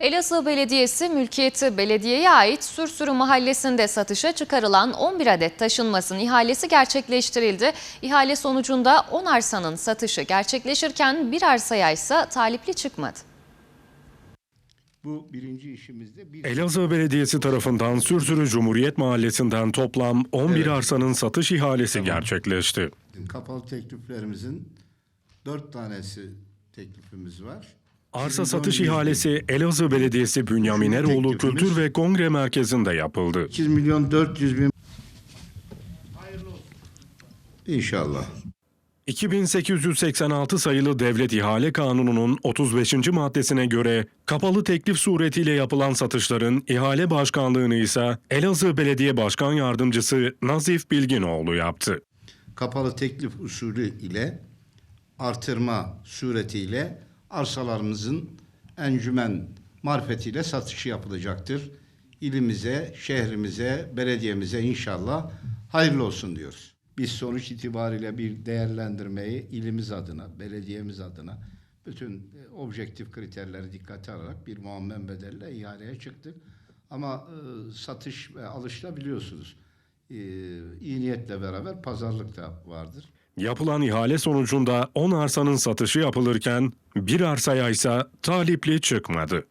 Elazığ Belediyesi mülkiyeti belediyeye ait Sürsürü mahallesinde satışa çıkarılan 11 adet taşınmasın ihalesi gerçekleştirildi. İhale sonucunda 10 arsanın satışı gerçekleşirken bir arsaya ise talipli çıkmadı. Bu birinci işimizde bir Elazığ Belediyesi tarafından Sürsürü Cumhuriyet Mahallesi'nden toplam 11 Evet. arsanın satış ihalesi gerçekleşti. kapalı tekliflerimizin dört tanesi teklifimiz var. Arsa 2017 satış ihalesi Elazığ Belediyesi Bünyamin Eroğlu Kültür ve Kongre Merkezi'nde yapıldı. 8 milyon 400 bin. İnşallah. 2886 sayılı Devlet İhale Kanunu'nun 35. maddesine göre kapalı teklif suretiyle yapılan satışların ihale başkanlığını ise Elazığ Belediye Başkan Yardımcısı Nazif Bilginoğlu yaptı. Kapalı teklif usulü ile artırma suretiyle arsalarımızın encümen marifetiyle satışı yapılacaktır. İlimize, şehrimize, belediyemize inşallah hayırlı olsun diyoruz. Biz sonuç itibariyle bir değerlendirmeyi ilimiz adına, belediyemiz adına bütün e, objektif kriterleri dikkate alarak bir muammen bedelle ihaleye çıktık. Ama e, satış ve alışta biliyorsunuz e, iyi niyetle beraber pazarlık da vardır. Yapılan ihale sonucunda 10 arsanın satışı yapılırken bir arsaya ise talipli çıkmadı.